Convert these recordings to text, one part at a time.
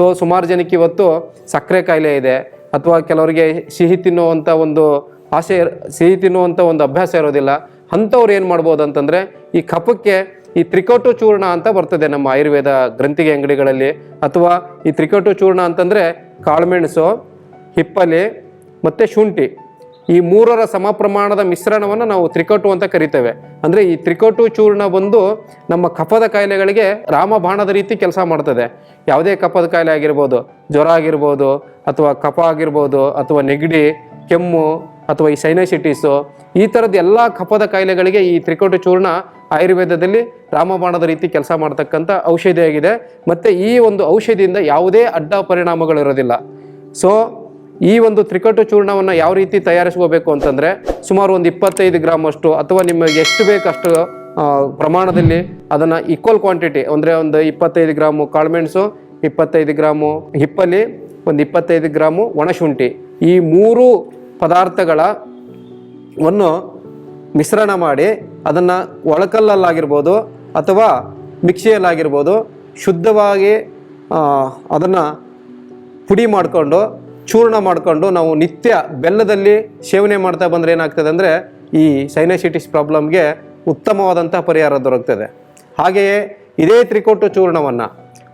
So ಸುಮಾರು ಜನಕ್ಕೆ ಇವತ್ತು ಸಕ್ಕರೆ ಕಾಯಿಲೆ ಇದೆ. ಅಥವಾ ಕೆಲವರಿಗೆ ಸಿಹಿ ತಿನ್ನುವಂಥ ಒಂದು ಆಸೆ ಸಿಹಿ ತಿನ್ನುವಂಥ ಒಂದು ಅಭ್ಯಾಸ ಇರೋದಿಲ್ಲ. ಅಂಥವ್ರು ಏನು ಮಾಡ್ಬೋದು ಅಂತಂದರೆ ಈ ಕಫಕ್ಕೆ ಈ ತ್ರಿಕೋಟು ಚೂರ್ಣ ಅಂತ ಬರ್ತದೆ ನಮ್ಮ ಆಯುರ್ವೇದ ಗ್ರಂಥಿಗೆ ಅಂಗಡಿಗಳಲ್ಲಿ. ಅಥವಾ ಈ ತ್ರಿಕೋಟು ಚೂರ್ಣ ಅಂತಂದರೆ ಕಾಳುಮೆಣಸು ಹಿಪ್ಪಲಿ ಮತ್ತು ಶುಂಠಿ. ಈ ಮೂರರ ಸಮ ಪ್ರಮಾಣದ ಮಿಶ್ರಣವನ್ನು ನಾವು ತ್ರಿಕಟು ಅಂತ ಕರಿತೇವೆ. ಅಂದರೆ ಈ ತ್ರಿಕಟು ಚೂರ್ಣ ಬಂದು ನಮ್ಮ ಕಫದ ಕಾಯಿಲೆಗಳಿಗೆ ರಾಮಬಾಣದ ರೀತಿ ಕೆಲಸ ಮಾಡ್ತದೆ. ಯಾವುದೇ ಕಫದ ಕಾಯಿಲೆ ಆಗಿರ್ಬೋದು, ಜ್ವರ ಆಗಿರ್ಬೋದು, ಅಥವಾ ಕಫ ಆಗಿರ್ಬೋದು, ಅಥವಾ ನೆಗಡಿ, ಕೆಮ್ಮು, ಅಥವಾ ಈ ಸೈನಸಿಟಿಸು, ಈ ಥರದ ಎಲ್ಲ ಕಫದ ಕಾಯಿಲೆಗಳಿಗೆ ಈ ತ್ರಿಕಟು ಚೂರ್ಣ ಆಯುರ್ವೇದದಲ್ಲಿ ರಾಮಬಾಣದ ರೀತಿ ಕೆಲಸ ಮಾಡ್ತಕ್ಕಂಥ ಔಷಧಿಯಾಗಿದೆ. ಮತ್ತು ಈ ಒಂದು ಔಷಧಿಯಿಂದ ಯಾವುದೇ ಅಡ್ಡ ಪರಿಣಾಮಗಳಿರೋದಿಲ್ಲ ಸೊ ಈ ಒಂದು ತ್ರಿಕಟು ಚೂರ್ಣವನ್ನು ಯಾವ ರೀತಿ ತಯಾರಿಸ್ಕೋಬೇಕು ಅಂತಂದರೆ ಸುಮಾರು ಒಂದು ಇಪ್ಪತ್ತೈದು ಗ್ರಾಮ್ ಅಷ್ಟು ಅಥವಾ ನಿಮಗೆ ಎಷ್ಟು ಬೇಕಷ್ಟು ಪ್ರಮಾಣದಲ್ಲಿ ಅದನ್ನು ಈಕ್ವಲ್ ಕ್ವಾಂಟಿಟಿ ಅಂದರೆ ಒಂದು ಇಪ್ಪತ್ತೈದು ಗ್ರಾಮು ಕಾಳುಮೆಣಸು ಇಪ್ಪತ್ತೈದು ಗ್ರಾಮು ಹಿಪ್ಪಲಿ, ಒಂದು ಇಪ್ಪತ್ತೈದು ಗ್ರಾಮು ಒಣಶುಂಠಿ. ಈ ಮೂರು ಪದಾರ್ಥಗಳ ವನ್ನು ಮಿಶ್ರಣ ಮಾಡಿ ಅದನ್ನು ಒಳಕಲ್ಲಲ್ಲಾಗಿರ್ಬೋದು ಅಥವಾ ಮಿಕ್ಸಿಯಲ್ಲಾಗಿರ್ಬೋದು ಶುದ್ಧವಾಗಿ ಅದನ್ನು ಪುಡಿ ಮಾಡಿಕೊಂಡು ಚೂರ್ಣ ಮಾಡಿಕೊಂಡು ನಾವು ನಿತ್ಯ ಬೆಲ್ಲದಲ್ಲಿ ಸೇವನೆ ಮಾಡ್ತಾ ಬಂದರೆ ಏನಾಗ್ತದೆ ಅಂದರೆ ಈ ಸೈನಸಿಟಿಸ್ ಪ್ರಾಬ್ಲಮ್ಗೆ ಉತ್ತಮವಾದಂಥ ಪರಿಹಾರ ದೊರಕ್ತದೆ. ಹಾಗೆಯೇ ಇದೇ ತ್ರಿಕೋಟು ಚೂರ್ಣವನ್ನು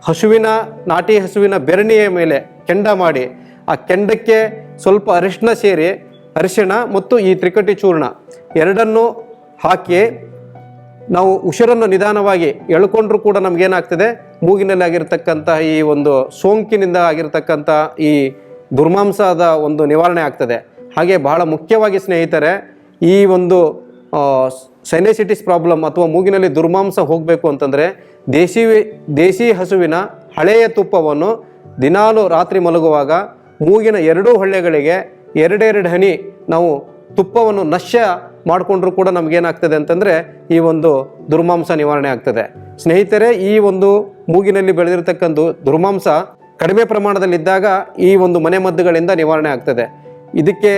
ಹಸುವಿನ, ನಾಟಿ ಹಸುವಿನ ಬೆರಣಿಯ ಮೇಲೆ ಕೆಂಡ ಮಾಡಿ ಆ ಕೆಂಡಕ್ಕೆ ಸ್ವಲ್ಪ ಅರಿಶಿಣ ಸೇರಿ ಅರಿಶಿಣ ಮತ್ತು ಈ ತ್ರಿಕಟಿ ಚೂರ್ಣ ಎರಡನ್ನು ಹಾಕಿ ನಾವು ಉಸಿರನ್ನು ನಿಧಾನವಾಗಿ ಎಳ್ಕೊಂಡ್ರೂ ಕೂಡ ನಮಗೇನಾಗ್ತದೆ ಮೂಗಿನಲ್ಲಿ ಆಗಿರ್ತಕ್ಕಂಥ ಈ ಒಂದು ಸೋಂಕಿನಿಂದ ಆಗಿರತಕ್ಕಂಥ ಈ ದುರ್ಮಾಂಸದ ಒಂದು ನಿವಾರಣೆ ಆಗ್ತದೆ. ಹಾಗೆ ಬಹಳ ಮುಖ್ಯವಾಗಿ ಸ್ನೇಹಿತರೆ, ಈ ಒಂದು ಸೈನಸಿಟಿಸ್ ಪ್ರಾಬ್ಲಮ್ ಅಥವಾ ಮೂಗಿನಲ್ಲಿ ದುರ್ಮಾಂಸ ಹೋಗಬೇಕು ಅಂತಂದರೆ ದೇಶಿ ದೇಸಿ ಹಸುವಿನ ಹಳೆಯ ತುಪ್ಪವನ್ನು ದಿನಾಲು ರಾತ್ರಿ ಮಲಗುವಾಗ ಮೂಗಿನ ಎರಡೂ ಹೊಳ್ಳೆಗಳಿಗೆ ಎರಡೆರಡು ಹನಿ ನಾವು ತುಪ್ಪವನ್ನು ನಶ್ಯ ಮಾಡಿಕೊಂಡ್ರೂ ಕೂಡ ನಮಗೇನಾಗ್ತದೆ ಅಂತಂದರೆ ಈ ಒಂದು ದುರ್ಮಾಂಸ ನಿವಾರಣೆ ಆಗ್ತದೆ. ಸ್ನೇಹಿತರೆ, ಈ ಒಂದು ಮೂಗಿನಲ್ಲಿ ಬೆಳೆದಿರತಕ್ಕಂಥ ದುರ್ಮಾಂಸ ಕಡಿಮೆ ಪ್ರಮಾಣದಲ್ಲಿದ್ದಾಗ ಈ ಒಂದು ಮನೆಮದ್ದುಗಳಿಂದ ನಿವಾರಣೆ ಆಗ್ತದೆ. ಇದಕ್ಕೆ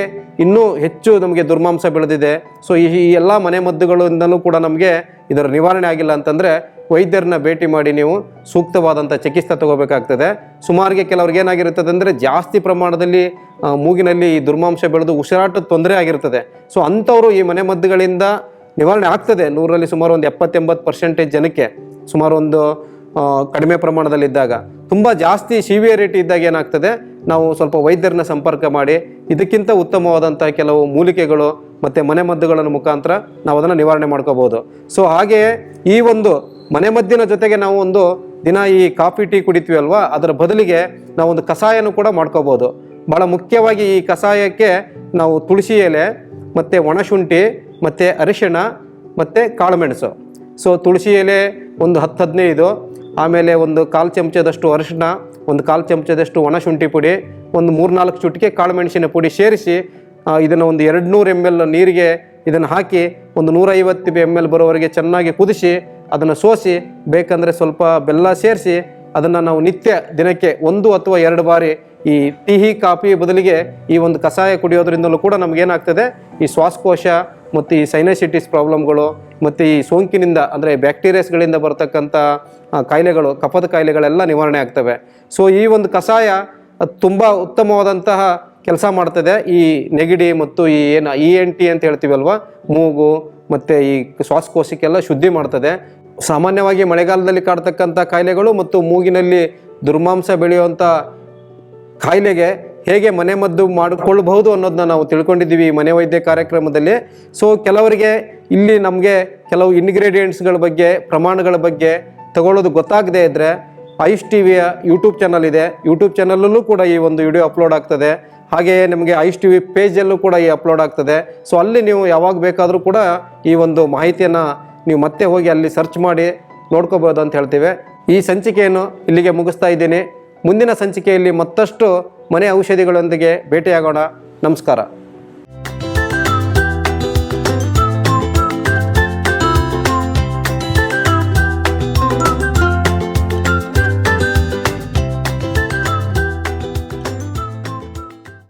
ಇನ್ನೂ ಹೆಚ್ಚು ನಮಗೆ ದುರ್ಮಾಂಸ ಬೆಳೆದಿದೆ. ಸೊ ಈ ಎಲ್ಲ ಮನೆಮದ್ದುಗಳಿಂದಲೂ ಕೂಡ ನಮಗೆ ಇದರ ನಿವಾರಣೆ ಆಗಿಲ್ಲ ಅಂತಂದರೆ ವೈದ್ಯರನ್ನ ಭೇಟಿ ಮಾಡಿ ನೀವು ಸೂಕ್ತವಾದಂಥ ಚಿಕಿತ್ಸೆ ತಗೋಬೇಕಾಗ್ತದೆ. ಸುಮಾರಿಗೆ ಕೆಲವ್ರಿಗೆ ಏನಾಗಿರ್ತದೆ ಅಂದರೆ ಜಾಸ್ತಿ ಪ್ರಮಾಣದಲ್ಲಿ ಮೂಗಿನಲ್ಲಿ ಈ ದುರ್ಮಾಂಸ ಬೆಳೆದು ಉಸಿರಾಟದ ತೊಂದರೆ ಆಗಿರ್ತದೆ ಸೊ ಅಂಥವರು ಈ ಮನೆಮದ್ದುಗಳಿಂದ ನಿವಾರಣೆ ಆಗ್ತದೆ. ನೂರಲ್ಲಿ ಸುಮಾರು ಒಂದು ಎಪ್ಪತ್ತೆಂಬತ್ತು ಪರ್ಸೆಂಟೇಜ್ ಜನಕ್ಕೆ ಸುಮಾರು ಒಂದು ಕಡಿಮೆ ಪ್ರಮಾಣದಲ್ಲಿದ್ದಾಗ. ತುಂಬ ಜಾಸ್ತಿ ಸಿವಿಯರಿಟಿ ಇದ್ದಾಗ ಏನಾಗ್ತದೆ? ನಾವು ಸ್ವಲ್ಪ ವೈದ್ಯರನ್ನ ಸಂಪರ್ಕ ಮಾಡಿ, ಇದಕ್ಕಿಂತ ಉತ್ತಮವಾದಂಥ ಕೆಲವು ಮೂಲಿಕೆಗಳು ಮತ್ತು ಮನೆಮದ್ದುಗಳನ್ನು ಮುಖಾಂತರ ನಾವು ಅದನ್ನು ನಿವಾರಣೆ ಮಾಡ್ಕೋಬೋದು ಸೊ ಹಾಗೆಯೇ ಈ ಒಂದು ಮನೆಮದ್ದಿನ ಜೊತೆಗೆ ನಾವು ಒಂದು ದಿನ ಈ ಕಾಫಿ, ಟೀ ಕುಡಿತೀವಿ ಅಲ್ವಾ ಅದರ ಬದಲಿಗೆ ನಾವು ಒಂದು ಕಷಾಯನೂ ಕೂಡ ಮಾಡ್ಕೋಬೋದು ಭಾಳ ಮುಖ್ಯವಾಗಿ ಈ ಕಷಾಯಕ್ಕೆ ನಾವು ತುಳಸಿ ಎಲೆ, ಮತ್ತು ಒಣಶುಂಠಿ, ಮತ್ತು ಅರಿಶಿಣ, ಮತ್ತು ಕಾಳುಮೆಣಸು ಸೊ ತುಳಸಿ ಎಲೆ ಒಂದು ಹತ್ತು ಹದಿನೈದು ಆಮೇಲೆ ಒಂದು ಕಾಲು ಚಮಚದಷ್ಟು ಅರಿಶಿನ ಒಂದು ಕಾಲು ಚಮಚದಷ್ಟು ಒಣಶುಂಠಿ ಪುಡಿ, ಒಂದು ಮೂರ್ನಾಲ್ಕು ಚುಟಿಕೆ ಕಾಳುಮೆಣಸಿನ ಪುಡಿ ಸೇರಿಸಿ ಇದನ್ನು ಒಂದು ಎರಡು ನೂರು ಎಂ ಎಲ್ ನೀರಿಗೆ ಇದನ್ನು ಹಾಕಿ, ಒಂದು ನೂರೈವತ್ತು ಎಂ ಎಲ್ ಬರೋವರೆಗೆ ಚೆನ್ನಾಗಿ ಕುದಿಸಿ, ಅದನ್ನು ಸೋಸಿ, ಬೇಕಂದರೆ ಸ್ವಲ್ಪ ಬೆಲ್ಲ ಸೇರಿಸಿ, ಅದನ್ನು ನಾವು ನಿತ್ಯ ದಿನಕ್ಕೆ ಒಂದು ಅಥವಾ ಎರಡು ಬಾರಿ ಈ ಟೀ, ಕಾಫಿ ಬದಲಿಗೆ ಈ ಒಂದು ಕಷಾಯ ಕುಡಿಯೋದ್ರಿಂದಲೂ ಕೂಡ ನಮಗೇನಾಗ್ತದೆ, ಈ ಶ್ವಾಸಕೋಶ ಮತ್ತು ಈ ಸೈನಸಿಟಿಸ್ ಪ್ರಾಬ್ಲಮ್ಗಳು ಮತ್ತು ಈ ಸೋಂಕಿನಿಂದ, ಅಂದರೆ ಬ್ಯಾಕ್ಟೀರಿಯಾಸ್ಗಳಿಂದ ಬರತಕ್ಕಂಥ ಕಾಯಿಲೆಗಳು, ಕಫದ ಕಾಯಿಲೆಗಳೆಲ್ಲ ನಿವಾರಣೆ ಆಗ್ತವೆ. ಸೊ ಈ ಒಂದು ಕಷಾಯ ತುಂಬ ಉತ್ತಮವಾದಂತಹ ಕೆಲಸ ಮಾಡ್ತದೆ. ಈ ನೆಗಡಿ ಮತ್ತು ಈ ಏನು ಇ ಎನ್ ಟಿ ಅಂತ ಹೇಳ್ತೀವಲ್ವ, ಮೂಗು ಮತ್ತು ಈ ಶ್ವಾಸಕೋಶಕ್ಕೆಲ್ಲ ಶುದ್ಧಿ ಮಾಡ್ತದೆ. ಸಾಮಾನ್ಯವಾಗಿ ಮಳೆಗಾಲದಲ್ಲಿ ಕಾಡ್ತಕ್ಕಂಥ ಕಾಯಿಲೆಗಳು ಮತ್ತು ಮೂಗಿನಲ್ಲಿ ದುರ್ಮಾಂಸ ಬೆಳೆಯುವಂಥ ಕಾಯಿಲೆಗೆ ಹೇಗೆ ಮನೆಮದ್ದು ಮಾಡಿಕೊಳ್ಳಬಹುದು ಅನ್ನೋದನ್ನ ನಾವು ತಿಳ್ಕೊಂಡಿದ್ದೀವಿ ಈ ಮನೆ ವೈದ್ಯ ಕಾರ್ಯಕ್ರಮದಲ್ಲಿ. ಸೊ ಕೆಲವರಿಗೆ ಇಲ್ಲಿ ನಮಗೆ ಕೆಲವು ಇನ್ಗ್ರೀಡಿಯೆಂಟ್ಸ್ಗಳ ಬಗ್ಗೆ, ಪ್ರಮಾಣಗಳ ಬಗ್ಗೆ ತಗೊಳ್ಳೋದು ಗೊತ್ತಾಗದೇ ಇದ್ದರೆ ಐಶ್ ಟಿ ವಿಯ ಯೂಟ್ಯೂಬ್ ಚಾನಲ್ ಇದೆ. ಯೂಟ್ಯೂಬ್ ಚಾನಲಲ್ಲೂ ಕೂಡ ಈ ಒಂದು ವಿಡಿಯೋ ಅಪ್ಲೋಡ್ ಆಗ್ತದೆ. ಹಾಗೆಯೇ ನಿಮಗೆ ಐಶ್ ಟಿ ವಿ ಪೇಜಲ್ಲೂ ಕೂಡ ಈ ಅಪ್ಲೋಡ್ ಆಗ್ತದೆ. ಸೊ ಅಲ್ಲಿ ನೀವು ಯಾವಾಗ ಬೇಕಾದರೂ ಕೂಡ ಈ ಒಂದು ಮಾಹಿತಿಯನ್ನು ನೀವು ಮತ್ತೆ ಹೋಗಿ ಅಲ್ಲಿ ಸರ್ಚ್ ಮಾಡಿ ನೋಡ್ಕೋಬೋದು ಅಂತ ಹೇಳ್ತೀವಿ. ಈ ಸಂಚಿಕೆಯನ್ನು ಇಲ್ಲಿಗೆ ಮುಗಿಸ್ತಾ ಇದ್ದೀನಿ. ಮುಂದಿನ ಸಂಚಿಕೆಯಲ್ಲಿ ಮತ್ತಷ್ಟು ಮನೆ ಔಷಧಿಗಳೊಂದಿಗೆ ಭೇಟಿಯಾಗೋಣ. ನಮಸ್ಕಾರ.